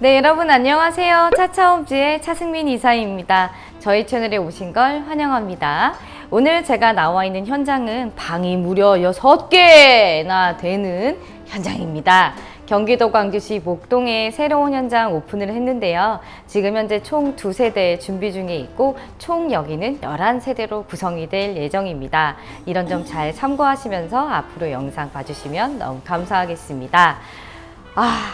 네, 여러분 안녕하세요. 차차홈즈의 차승민 이사입니다. 저희 채널에 오신 걸 환영합니다. 오늘 제가 나와 있는 현장은 방이 무려 6개나 되는 현장입니다. 경기도 광주시 목동에 새로운 현장 오픈을 했는데요. 지금 현재 총 두 세대 준비 중에 있고 총 여기는 11세대로 구성이 될 예정입니다. 이런 점 잘 참고하시면서 앞으로 영상 봐주시면 너무 감사하겠습니다. 아,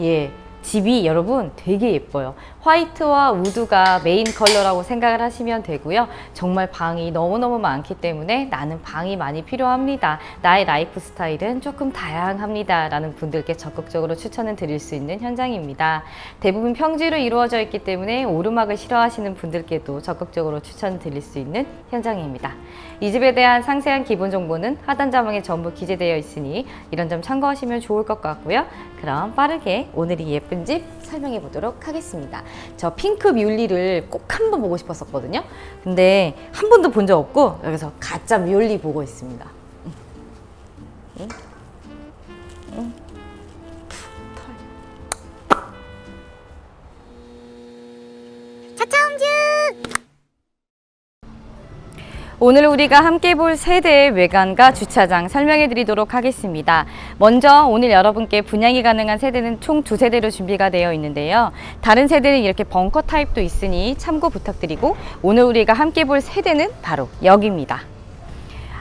예. 집이 여러분 되게 예뻐요. 화이트와 우드가 메인 컬러라고 생각을 하시면 되고요. 정말 방이 너무너무 많기 때문에 나는 방이 많이 필요합니다. 나의 라이프 스타일은 조금 다양합니다. 라는 분들께 적극적으로 추천을 드릴 수 있는 현장입니다. 대부분 평지로 이루어져 있기 때문에 오르막을 싫어하시는 분들께도 적극적으로 추천을 드릴 수 있는 현장입니다. 이 집에 대한 상세한 기본 정보는 하단 자막에 전부 기재되어 있으니 이런 점 참고하시면 좋을 것 같고요. 그럼 빠르게 오늘 이 예쁜 집 설명해 보도록 하겠습니다. 저 핑크 뮬리를 꼭 한번 보고 싶었었거든요. 근데 한 번도 본 적 없고 여기서 가짜 뮬리 보고 있습니다. 털. 오늘 우리가 함께 볼 세대의 외관과 주차장 설명해 드리도록 하겠습니다. 먼저 오늘 여러분께 분양이 가능한 세대는 총 두 세대로 준비가 되어 있는데요. 다른 세대는 이렇게 벙커 타입도 있으니 참고 부탁드리고 오늘 우리가 함께 볼 세대는 바로 여기입니다.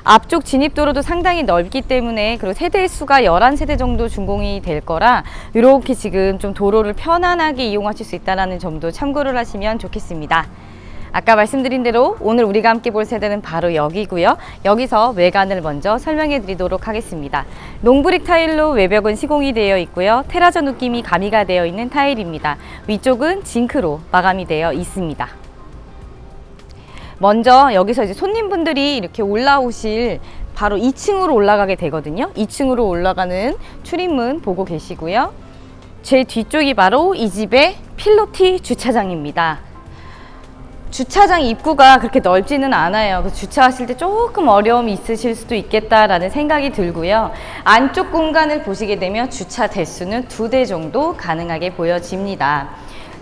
앞쪽 진입도로도 상당히 넓기 때문에 그리고 세대 수가 11세대 정도 준공이 될 거라 이렇게 지금 좀 도로를 편안하게 이용하실 수 있다는 점도 참고를 하시면 좋겠습니다. 아까 말씀드린 대로 오늘 우리가 함께 볼 세대는 바로 여기고요. 여기서 외관을 먼저 설명해 드리도록 하겠습니다. 농브릭 타일로 외벽은 시공이 되어 있고요. 테라저 느낌이 가미가 되어 있는 타일입니다. 위쪽은 징크로 마감이 되어 있습니다. 먼저 여기서 이제 손님분들이 이렇게 올라오실 바로 2층으로 올라가게 되거든요. 2층으로 올라가는 출입문 보고 계시고요. 제 뒤쪽이 바로 이 집의 필로티 주차장입니다. 주차장 입구가 그렇게 넓지는 않아요. 주차하실 때 조금 어려움이 있으실 수도 있겠다라는 생각이 들고요. 안쪽 공간을 보시게 되면 주차 대수는 두 대 정도 가능하게 보여집니다.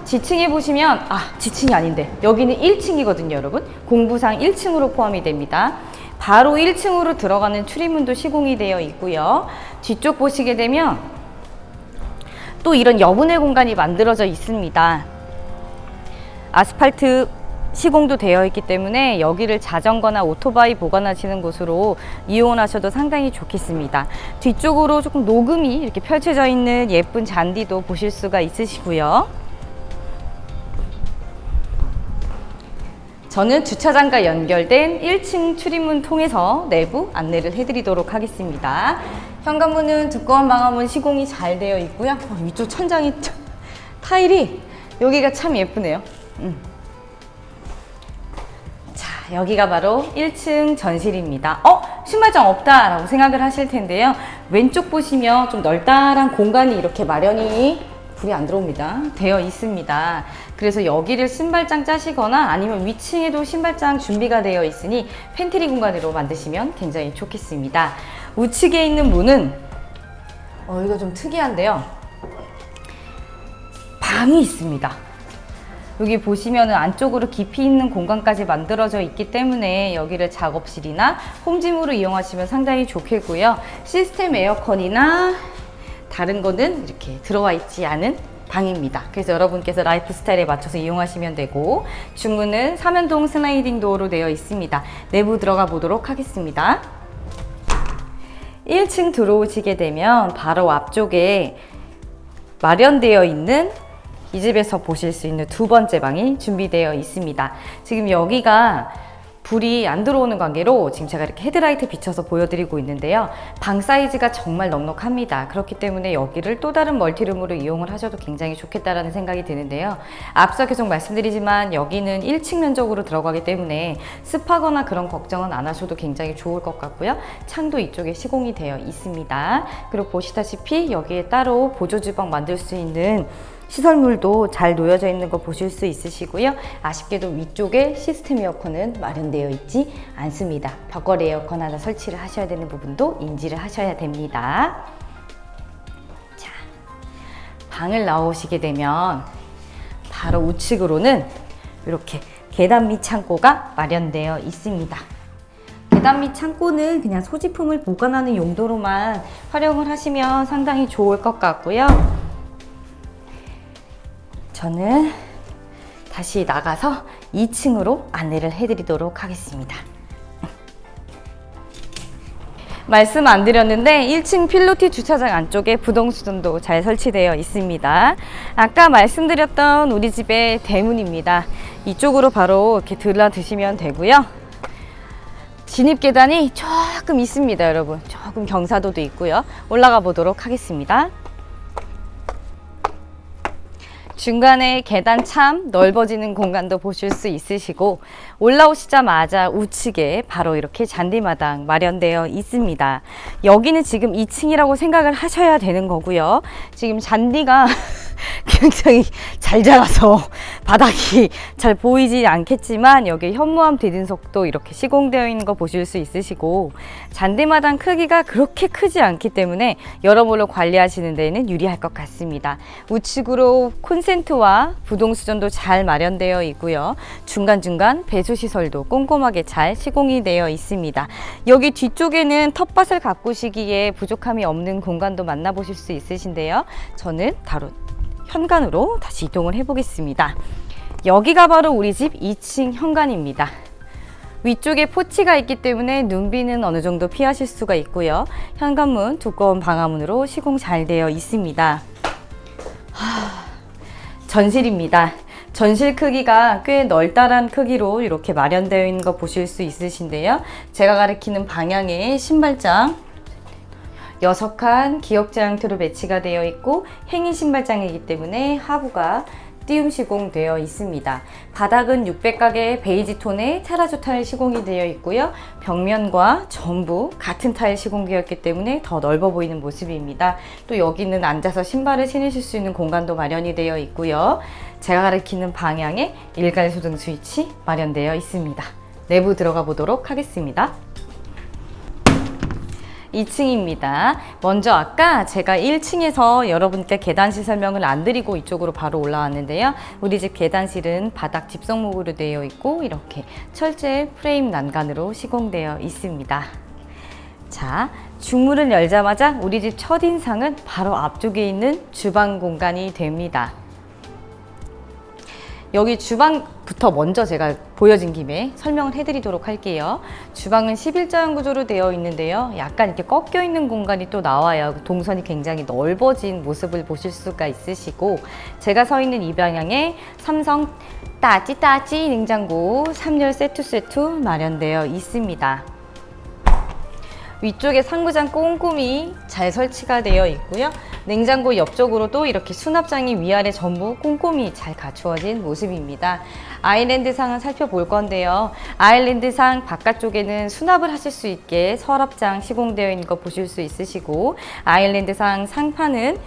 지층에 보시면 아 지층이 아닌데 여기는 1층이거든요 여러분 공부상 1층으로 포함이 됩니다 바로 1층으로 들어가는 출입문도 시공이 되어 있고요 뒤쪽 보시게 되면 또 이런 여분의 공간이 만들어져 있습니다 아스팔트 시공도 되어 있기 때문에 여기를 자전거나 오토바이 보관하시는 곳으로 이용하셔도 상당히 좋겠습니다. 뒤쪽으로 조금 녹음이 이렇게 펼쳐져 있는 예쁜 잔디도 보실 수가 있으시고요. 저는 주차장과 연결된 1층 출입문 통해서 내부 안내를 해드리도록 하겠습니다. 현관문은 두꺼운 방화문 시공이 잘 되어 있고요. 어, 위쪽 천장이 참- 타일이 여기가 참 예쁘네요. 음. 자, 여기가 바로 1층 전실입니다. 어? 신발장 없다 라고 생각을 하실 텐데요. 왼쪽 보시면 좀 널따란 공간이 이렇게 마련이 불이 안 들어옵니다. 되어 있습니다. 그래서 여기를 신발장 짜시거나 아니면 위층에도 신발장 준비가 되어 있으니 팬트리 공간으로 만드시면 굉장히 좋겠습니다. 우측에 있는 문은 어, 이거 좀 특이한데요. 방이 있습니다. 여기 보시면은 안쪽으로 깊이 있는 공간까지 만들어져 있기 때문에 여기를 작업실이나 홈짐으로 이용하시면 상당히 좋겠고요. 시스템 에어컨이나 다른 거는 이렇게 들어와 있지 않은 방입니다. 그래서 여러분께서 라이프 스타일에 맞춰서 이용하시면 되고 주문은 삼연동 슬라이딩 도어로 되어 있습니다. 내부 들어가 보도록 하겠습니다. 1층 들어오시게 되면 바로 앞쪽에 마련되어 있는 이 집에서 보실 수 있는 두 번째 방이 준비되어 있습니다. 지금 여기가 불이 안 들어오는 관계로 지금 제가 이렇게 헤드라이트 비춰서 보여드리고 있는데요. 방 사이즈가 정말 넉넉합니다. 그렇기 때문에 여기를 또 다른 멀티룸으로 이용을 하셔도 굉장히 좋겠다라는 생각이 드는데요. 앞서 계속 말씀드리지만 여기는 1층 면적으로 들어가기 때문에 습하거나 그런 걱정은 안 하셔도 굉장히 좋을 것 같고요. 창도 이쪽에 시공이 되어 있습니다. 그리고 보시다시피 여기에 따로 보조 주방 만들 수 있는 시설물도 잘 놓여져 있는 거 보실 수 있으시고요. 아쉽게도 위쪽에 시스템 에어컨은 마련되어 있지 않습니다. 벽걸이 에어컨 하나 설치를 하셔야 되는 부분도 인지를 하셔야 됩니다. 자, 방을 나오시게 되면 바로 우측으로는 이렇게 계단 밑 창고가 마련되어 있습니다. 계단 밑 창고는 그냥 소지품을 보관하는 용도로만 활용을 하시면 상당히 좋을 것 같고요. 저는 다시 나가서 2층으로 안내를 해드리도록 하겠습니다. 말씀 안 드렸는데 1층 필로티 주차장 안쪽에 부동수전도 잘 설치되어 있습니다. 아까 말씀드렸던 우리 집의 대문입니다. 이쪽으로 바로 이렇게 들러 드시면 되고요. 진입 계단이 조금 있습니다, 여러분. 조금 경사도도 있고요. 올라가 보도록 하겠습니다. 중간에 계단 참 넓어지는 공간도 보실 수 있으시고 올라오시자마자 우측에 바로 이렇게 잔디마당 마련되어 있습니다. 여기는 지금 2층이라고 생각을 하셔야 되는 거고요. 지금 잔디가 굉장히 잘 자라서 바닥이 잘 보이지 않겠지만 여기 현무암 대진석도 이렇게 시공되어 있는 거 보실 수 있으시고 잔디마당 크기가 그렇게 크지 않기 때문에 여러모로 관리하시는 데는 유리할 것 같습니다. 우측으로 콘센트와 부동수전도 잘 마련되어 있고요. 중간중간 배수시설도 꼼꼼하게 잘 시공이 되어 있습니다. 여기 뒤쪽에는 텃밭을 가꾸시기에 부족함이 없는 공간도 만나보실 수 있으신데요. 저는 바로 현관으로 다시 이동을 해보겠습니다. 여기가 바로 우리 집 2층 현관입니다. 위쪽에 포치가 있기 때문에 눈비는 어느 정도 피하실 수가 있고요. 현관문 두꺼운 방화문으로 시공 잘 되어 있습니다. 하, 전실입니다. 전실 크기가 꽤 널따란 크기로 이렇게 마련되어 있는 거 보실 수 있으신데요. 제가 가리키는 방향에 신발장 여섯 칸 기역자 형태로 배치가 되어 있고 행인 신발장이기 때문에 하부가 띄움 시공되어 있습니다. 바닥은 600각의 베이지 톤의 테라조 타일 시공이 되어 있고요. 벽면과 전부 같은 타일 시공되어 있기 때문에 더 넓어 보이는 모습입니다. 또 여기는 앉아서 신발을 신으실 수 있는 공간도 마련이 되어 있고요. 제가 가리키는 방향에 일괄 소등 스위치 마련되어 있습니다. 내부 들어가 보도록 하겠습니다. 2층입니다. 먼저 아까 제가 1층에서 여러분께 계단실 설명을 안 드리고 이쪽으로 바로 올라왔는데요. 우리 집 계단실은 바닥 집성목으로 되어 있고 이렇게 철제 프레임 난간으로 시공되어 있습니다. 자, 중문을 열자마자 우리 집 첫인상은 바로 앞쪽에 있는 주방 공간이 됩니다. 여기 주방부터 먼저 제가 보여진 김에 설명을 해드리도록 할게요. 주방은 11자형 구조로 되어 있는데요. 약간 이렇게 꺾여 있는 공간이 또 나와요. 동선이 굉장히 넓어진 모습을 보실 수가 있으시고 제가 서 있는 이 방향에 삼성 따찌따찌 냉장고 3열 세트 세트 마련되어 있습니다. 위쪽에 상부장 꼼꼼히 잘 설치가 되어 있고요. 냉장고 옆쪽으로도 이렇게 수납장이 위아래 전부 꼼꼼히 잘 갖추어진 모습입니다. 아일랜드상을 살펴볼 건데요. 아일랜드상 바깥쪽에는 수납을 하실 수 있게 서랍장 시공되어 있는 거 보실 수 있으시고 아일랜드상 상판은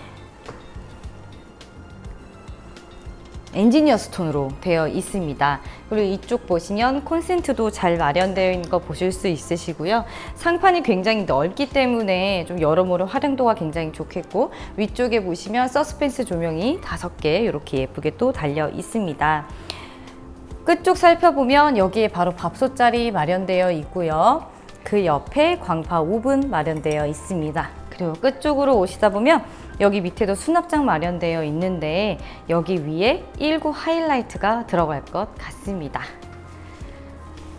엔지니어 스톤으로 되어 있습니다. 그리고 이쪽 보시면 콘센트도 잘 마련되어 있는 거 보실 수 있으시고요. 상판이 굉장히 넓기 때문에 좀 여러모로 활용도가 굉장히 좋겠고 위쪽에 보시면 서스펜스 조명이 다섯 개 이렇게 예쁘게 또 달려 있습니다. 끝쪽 살펴보면 여기에 바로 밥솥 자리 마련되어 있고요. 그 옆에 광파 오븐 마련되어 있습니다. 그리고 끝쪽으로 오시다 보면 여기 밑에도 수납장 마련되어 있는데 여기 위에 19 하이라이트가 들어갈 것 같습니다.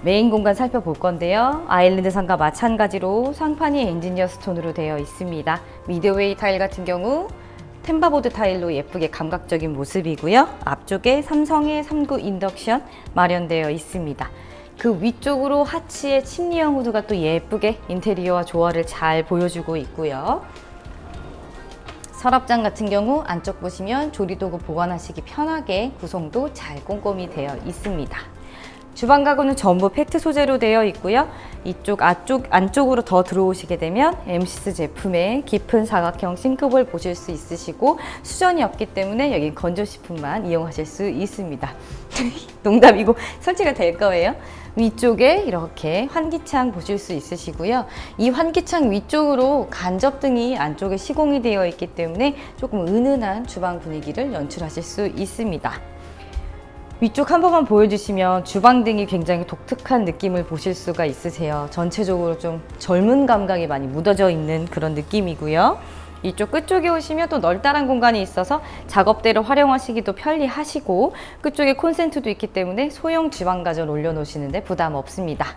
메인 공간 살펴볼 건데요. 아일랜드 상과 마찬가지로 상판이 엔지니어 스톤으로 되어 있습니다. 미드웨이 타일 같은 경우 템바보드 타일로 예쁘게 감각적인 모습이고요. 앞쪽에 삼성의 39 인덕션 마련되어 있습니다. 그 위쪽으로 하치의 침리형 후드가 또 예쁘게 인테리어와 조화를 잘 보여주고 있고요. 서랍장 같은 경우 안쪽 보시면 조리도구 보관하시기 편하게 구성도 잘 꼼꼼히 되어 있습니다. 주방 가구는 전부 팩트 소재로 되어 있고요. 이쪽 앞쪽 안쪽으로 더 들어오시게 되면 MCS 제품의 깊은 사각형 싱크볼 보실 수 있으시고 수전이 없기 때문에 여기 건조식품만 이용하실 수 있습니다. 농담이고 설치가 될 거예요. 위쪽에 이렇게 환기창 보실 수 있으시고요. 이 환기창 위쪽으로 간접등이 안쪽에 시공이 되어 있기 때문에 조금 은은한 주방 분위기를 연출하실 수 있습니다. 위쪽 한 번만 보여주시면 주방등이 굉장히 독특한 느낌을 보실 수가 있으세요. 전체적으로 좀 젊은 감각이 많이 묻어져 있는 그런 느낌이고요. 이쪽 끝쪽에 오시면 또 널따란 공간이 있어서 작업대로 활용하시기도 편리하시고 끝쪽에 콘센트도 있기 때문에 소형 주방가전 올려놓으시는데 부담 없습니다.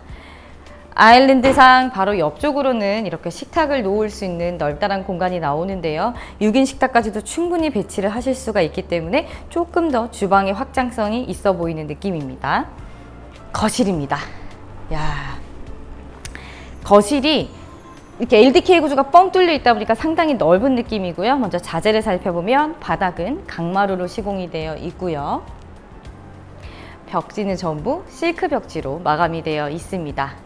아일랜드상 바로 옆쪽으로는 이렇게 식탁을 놓을 수 있는 넓다란 공간이 나오는데요. 6인 식탁까지도 충분히 배치를 하실 수가 있기 때문에 조금 더 주방의 확장성이 있어 보이는 느낌입니다. 거실입니다. 야, 거실이 이렇게 LDK 구조가 뻥 뚫려 있다 보니까 상당히 넓은 느낌이고요. 먼저 자재를 살펴보면 바닥은 강마루로 시공이 되어 있고요. 벽지는 전부 실크 벽지로 마감이 되어 있습니다.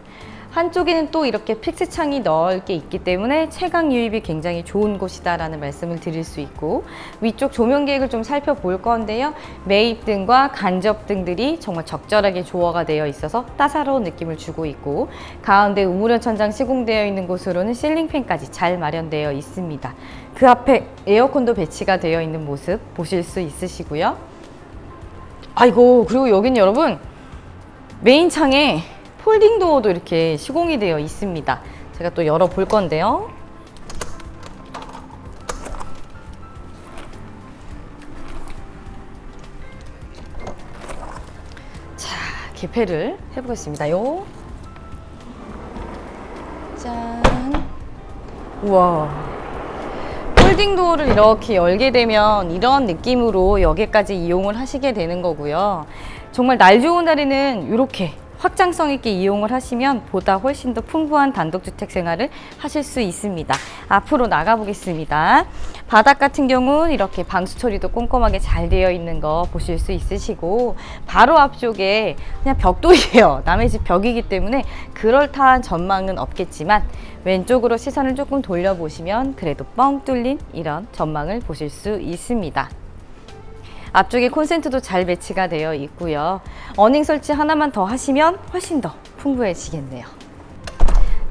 한쪽에는 또 이렇게 픽스 창이 넓게 있기 때문에 채광 유입이 굉장히 좋은 곳이다라는 말씀을 드릴 수 있고 위쪽 조명 계획을 좀 살펴볼 건데요. 매입 등과 간접 등들이 정말 적절하게 조화가 되어 있어서 따사로운 느낌을 주고 있고 가운데 우물현 천장 시공되어 있는 곳으로는 실링팬까지 잘 마련되어 있습니다. 그 앞에 에어컨도 배치가 되어 있는 모습 보실 수 있으시고요. 아이고 그리고 여기는 여러분 메인 창에 폴딩 도어도 이렇게 시공이 되어 있습니다. 제가 또 열어 볼 건데요. 자, 개폐를 해보겠습니다. 요. 짠. 우와. 폴딩 도어를 이렇게 열게 되면 이런 느낌으로 여기까지 이용을 하시게 되는 거고요. 정말 날 좋은 날에는 이렇게 확장성 있게 이용을 하시면 보다 훨씬 더 풍부한 단독주택 생활을 하실 수 있습니다. 앞으로 나가보겠습니다. 바닥 같은 경우는 이렇게 방수 처리도 꼼꼼하게 잘 되어 있는 거 보실 수 있으시고 바로 앞쪽에 그냥 벽돌이에요. 남의 집 벽이기 때문에 그럴듯한 전망은 없겠지만 왼쪽으로 시선을 조금 돌려보시면 그래도 뻥 뚫린 이런 전망을 보실 수 있습니다. 앞쪽에 콘센트도 잘 배치가 되어 있고요. 어닝 설치 하나만 더 하시면 훨씬 더 풍부해지겠네요.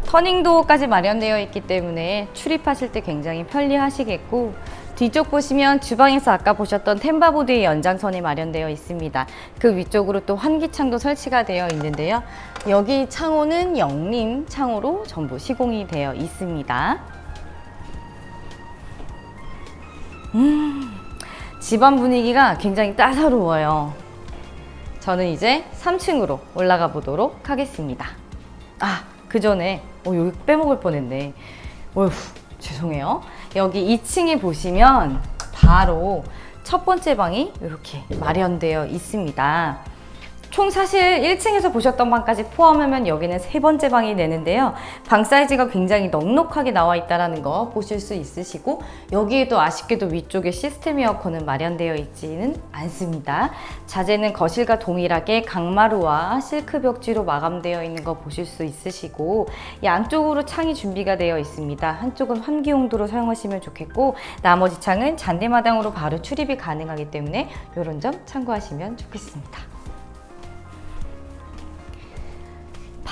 터닝 도어까지 마련되어 있기 때문에 출입하실 때 굉장히 편리하시겠고 뒤쪽 보시면 주방에서 아까 보셨던 템바보드의 연장선이 마련되어 있습니다. 그 위쪽으로 또 환기창도 설치가 되어 있는데요. 여기 창호는 영림 창호로 전부 시공이 되어 있습니다. 집안 분위기가 굉장히 따사로워요. 저는 이제 3층으로 올라가 보도록 하겠습니다. 아, 그 전에, 어, 여기 빼먹을 뻔했네. 어휴, 죄송해요. 여기 2층에 보시면 바로 첫 번째 방이 이렇게 마련되어 있습니다. 총 사실 1층에서 보셨던 방까지 포함하면 여기는 세 번째 방이 되는데요. 방 사이즈가 굉장히 넉넉하게 나와 있다는 거 보실 수 있으시고 여기에도 아쉽게도 위쪽에 시스템 에어컨은 마련되어 있지는 않습니다. 자재는 거실과 동일하게 강마루와 실크 벽지로 마감되어 있는 거 보실 수 있으시고 양쪽으로 창이 준비가 되어 있습니다. 한쪽은 환기 용도로 사용하시면 좋겠고 나머지 창은 잔디마당으로 바로 출입이 가능하기 때문에 이런 점 참고하시면 좋겠습니다.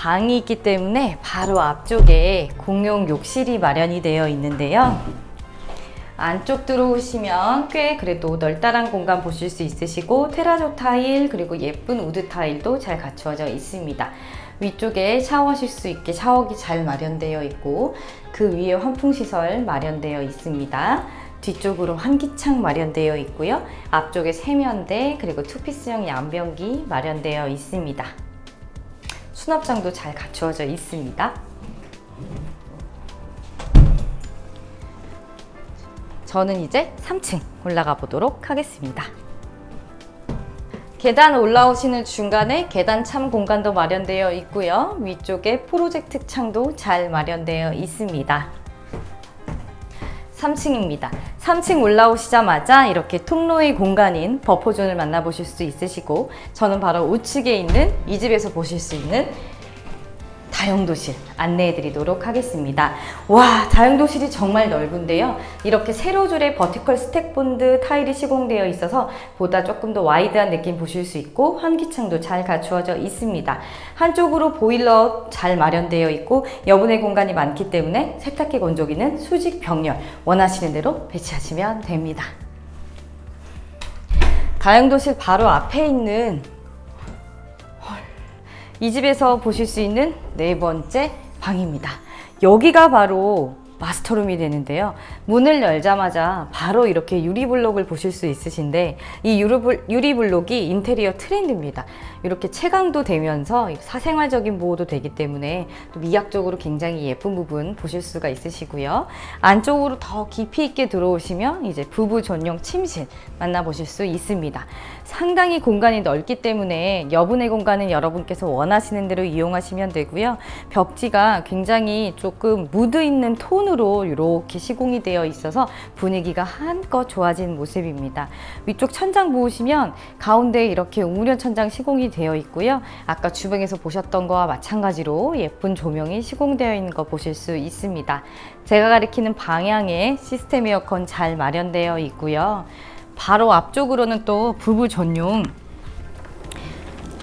방이 있기 때문에 바로 앞쪽에 공용 욕실이 마련이 되어 있는데요. 안쪽 들어오시면 꽤 그래도 널따란 공간 보실 수 있으시고 테라조 타일 그리고 예쁜 우드 타일도 잘 갖추어져 있습니다. 위쪽에 샤워하실 수 있게 샤워기 잘 마련되어 있고 그 위에 환풍 시설 마련되어 있습니다. 뒤쪽으로 환기창 마련되어 있고요. 앞쪽에 세면대 그리고 투피스형 양변기 마련되어 있습니다. 수납장도 잘 갖추어져 있습니다. 저는 이제 3층 올라가 보도록 하겠습니다. 계단 올라오시는 중간에 계단 참 공간도 마련되어 있고요. 위쪽에 프로젝트 창도 잘 마련되어 있습니다. 3층입니다. 3층 올라오시자마자 이렇게 통로의 공간인 버퍼존을 만나보실 수 있으시고 저는 바로 우측에 있는 이 집에서 보실 수 있는 다용도실 안내해 드리도록 하겠습니다. 와, 다용도실이 정말 넓은데요. 이렇게 세로 줄에 버티컬 스택 본드 타일이 시공되어 있어서 보다 조금 더 와이드한 느낌 보실 수 있고 환기창도 잘 갖추어져 있습니다. 한쪽으로 보일러 잘 마련되어 있고 여분의 공간이 많기 때문에 세탁기 건조기는 수직 병렬 원하시는 대로 배치하시면 됩니다. 다용도실 바로 앞에 있는 이 집에서 보실 수 있는 네 번째 방입니다. 여기가 바로 마스터룸이 되는데요. 문을 열자마자 바로 이렇게 유리블록을 보실 수 있으신데 이 유리블, 유리블록이 인테리어 트렌드입니다. 이렇게 채광도 되면서 사생활적인 보호도 되기 때문에 또 미학적으로 굉장히 예쁜 부분 보실 수가 있으시고요. 안쪽으로 더 깊이 있게 들어오시면 이제 부부 전용 침실 만나보실 수 있습니다. 상당히 공간이 넓기 때문에 여분의 공간은 여러분께서 원하시는 대로 이용하시면 되고요. 벽지가 굉장히 조금 무드 있는 톤으로 이렇게 시공이 되어 있어서 분위기가 한껏 좋아진 모습입니다. 위쪽 천장 보시면 가운데 이렇게 우무련 천장 시공이 되어 있고요. 아까 주방에서 보셨던 거와 마찬가지로 예쁜 조명이 시공되어 있는 거 보실 수 있습니다. 제가 가리키는 방향에 시스템 에어컨 잘 마련되어 있고요. 바로 앞쪽으로는 또 부부 전용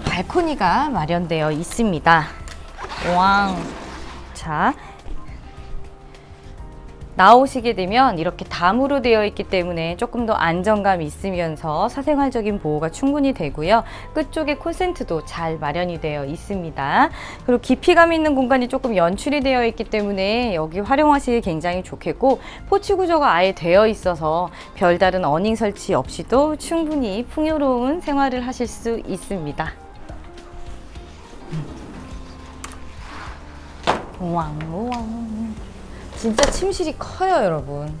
발코니가 마련되어 있습니다. 왕. 자. 나오시게 되면 이렇게 담으로 되어 있기 때문에 조금 더 안정감이 있으면서 사생활적인 보호가 충분히 되고요. 끝쪽에 콘센트도 잘 마련이 되어 있습니다. 그리고 깊이감 있는 공간이 조금 연출이 되어 있기 때문에 여기 활용하시기 굉장히 좋겠고 포치 구조가 아예 되어 있어서 별다른 어닝 설치 없이도 충분히 풍요로운 생활을 하실 수 있습니다. 우왕 우왕 진짜 침실이 커요 여러분.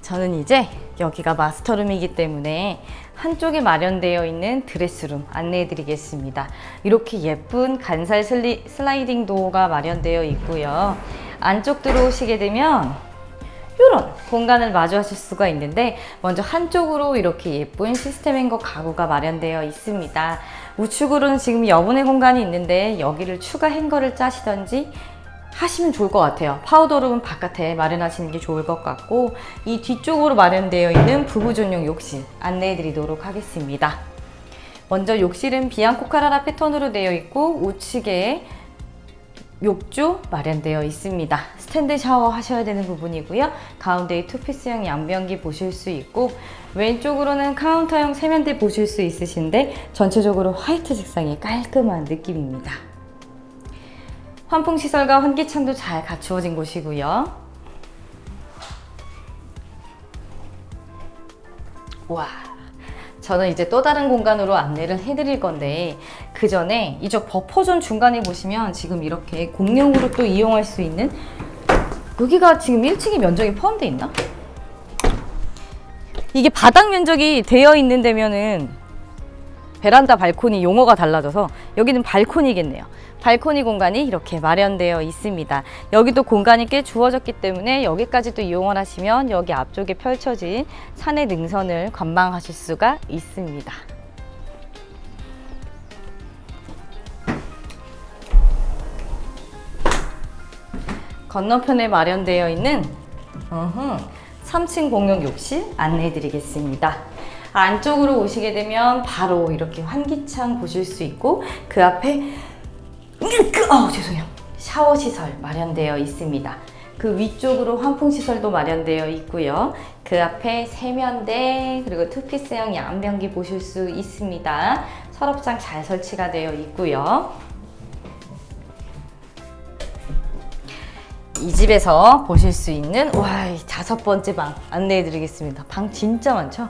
저는 이제 여기가 마스터룸이기 때문에 한쪽에 마련되어 있는 드레스룸 안내해 드리겠습니다. 이렇게 예쁜 간살 슬리, 슬라이딩 도어가 마련되어 있고요. 안쪽 들어오시게 되면 이런 공간을 마주하실 수가 있는데 먼저 한쪽으로 이렇게 예쁜 시스템 행거 가구가 마련되어 있습니다. 우측으로는 지금 여분의 공간이 있는데 여기를 추가 행거를 짜시던지 하시면 좋을 것 같아요. 파우더룸은 바깥에 마련하시는 게 좋을 것 같고 이 뒤쪽으로 마련되어 있는 부부 전용 욕실 안내해 드리도록 하겠습니다. 먼저 욕실은 비앙코 카라라 패턴으로 되어 있고 우측에 욕조 마련되어 있습니다. 스탠드 샤워 하셔야 되는 부분이고요. 가운데에 투피스형 양변기 보실 수 있고 왼쪽으로는 카운터형 세면대 보실 수 있으신데 전체적으로 화이트 색상의 깔끔한 느낌입니다. 환풍 시설과 환기창도 잘 갖추어진 곳이고요. 와. 저는 이제 또 다른 공간으로 안내를 해드릴 건데 그 전에 이쪽 버퍼존 중간에 보시면 지금 이렇게 공용으로 또 이용할 수 있는 여기가 지금 1층에 면적이 포함되어 있나? 이게 바닥 면적이 되어 있는 데면은 베란다 발코니 용어가 달라져서 여기는 발코니겠네요. 발코니 공간이 이렇게 마련되어 있습니다. 여기도 공간이 꽤 주어졌기 때문에 여기까지도 이용을 하시면 여기 앞쪽에 펼쳐진 산의 능선을 관망하실 수가 있습니다. 건너편에 마련되어 있는 어흥, 3층 공용 욕실 안내해 드리겠습니다. 안쪽으로 오시게 되면 바로 이렇게 환기창 보실 수 있고 그 앞에 어 죄송해요 샤워 시설 마련되어 있습니다. 그 위쪽으로 환풍 시설도 마련되어 있고요. 그 앞에 세면대 그리고 투피스형 양변기 보실 수 있습니다. 서랍장 잘 설치가 되어 있고요. 이 집에서 보실 수 있는 와, 이 다섯 번째 방 안내해 드리겠습니다. 방 진짜 많죠?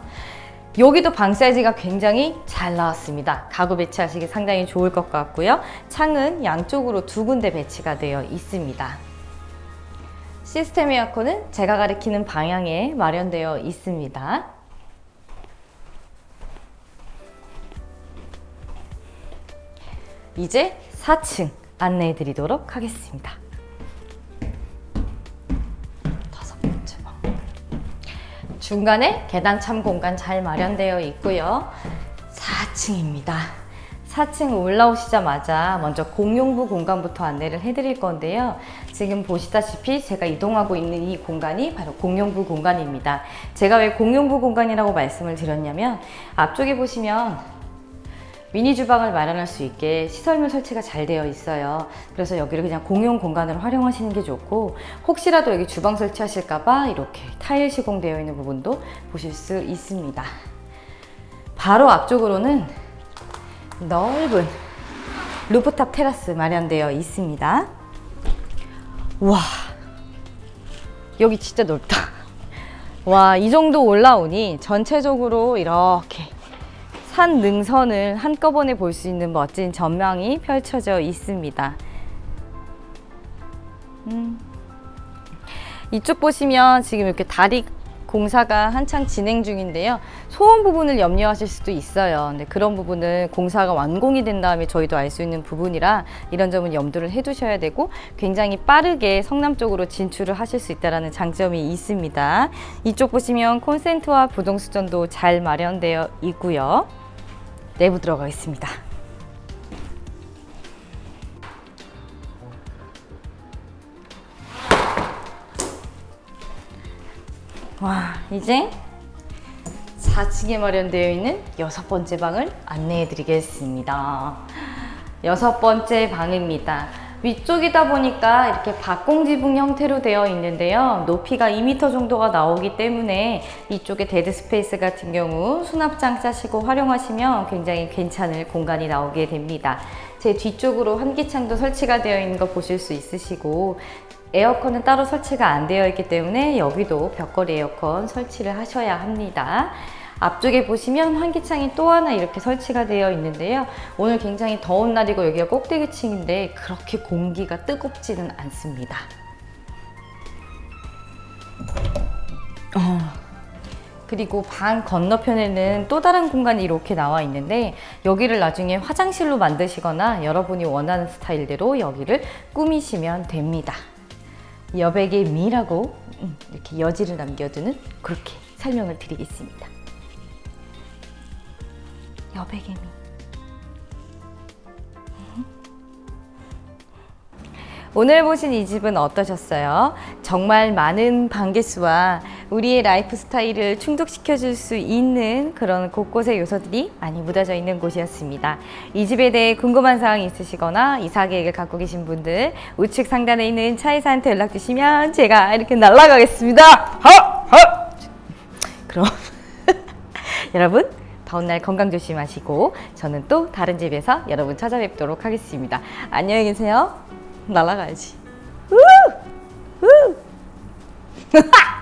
여기도 방 사이즈가 굉장히 잘 나왔습니다. 가구 배치하시기 상당히 좋을 것 같고요. 창은 양쪽으로 두 군데 배치가 되어 있습니다. 시스템 에어컨은 제가 가리키는 방향에 마련되어 있습니다. 이제 4층 안내해 드리도록 하겠습니다. 중간에 계단 참 공간 잘 마련되어 있고요. 4층입니다. 4층 올라오시자마자 먼저 공용부 공간부터 안내를 해드릴 건데요. 지금 보시다시피 제가 이동하고 있는 이 공간이 바로 공용부 공간입니다. 제가 왜 공용부 공간이라고 말씀을 드렸냐면 앞쪽에 보시면 미니 주방을 마련할 수 있게 시설물 설치가 잘 되어 있어요. 그래서 여기를 그냥 공용 공간으로 활용하시는 게 좋고 혹시라도 여기 주방 설치하실까봐 이렇게 타일 시공되어 있는 부분도 보실 수 있습니다. 바로 앞쪽으로는 넓은 루프탑 테라스 마련되어 있습니다. 와, 여기 진짜 넓다. 와, 이 정도 올라오니 전체적으로 이렇게 산 능선을 한꺼번에 볼 수 있는 멋진 전망이 펼쳐져 있습니다. 음. 이쪽 보시면 지금 이렇게 다리 공사가 한창 진행 중인데요. 소음 부분을 염려하실 수도 있어요. 근데 그런 부분은 공사가 완공이 된 다음에 저희도 알 수 있는 부분이라 이런 점은 염두를 해두셔야 되고 굉장히 빠르게 성남 쪽으로 진출을 하실 수 있다는 장점이 있습니다. 이쪽 보시면 콘센트와 부동수전도 잘 마련되어 있고요. 내부 들어가겠습니다. 와, 이제 4층에 마련되어 있는 여섯 번째 방을 안내해 드리겠습니다. 여섯 번째 방입니다. 위쪽이다 보니까 이렇게 박공 지붕 형태로 되어 있는데요. 높이가 2m 정도가 나오기 때문에 이쪽에 데드 스페이스 같은 경우 수납장 짜시고 활용하시면 굉장히 괜찮을 공간이 나오게 됩니다. 제 뒤쪽으로 환기창도 설치가 되어 있는 거 보실 수 있으시고 에어컨은 따로 설치가 안 되어 있기 때문에 여기도 벽걸이 에어컨 설치를 하셔야 합니다. 앞쪽에 보시면 환기창이 또 하나 이렇게 설치가 되어 있는데요. 오늘 굉장히 더운 날이고 여기가 꼭대기층인데 그렇게 공기가 뜨겁지는 않습니다. 어, 그리고 방 건너편에는 또 다른 공간이 이렇게 나와 있는데 여기를 나중에 화장실로 만드시거나 여러분이 원하는 스타일대로 여기를 꾸미시면 됩니다. 여백의 미라고 음, 이렇게 여지를 남겨두는 그렇게 설명을 드리겠습니다. 여백의 미. 오늘 보신 이 집은 어떠셨어요? 정말 많은 방개수와 우리의 라이프 스타일을 충족시켜 줄 수 있는 그런 곳곳의 요소들이 많이 묻어져 있는 곳이었습니다. 이 집에 대해 궁금한 사항이 있으시거나 이사 계획을 갖고 계신 분들 우측 상단에 있는 차이사한테 연락 주시면 제가 이렇게 날아가겠습니다. 허! 허! 그럼 여러분 더운 날 건강 조심하시고 저는 또 다른 집에서 여러분 찾아뵙도록 하겠습니다. 안녕히 계세요. 날아가야지. 우! 우!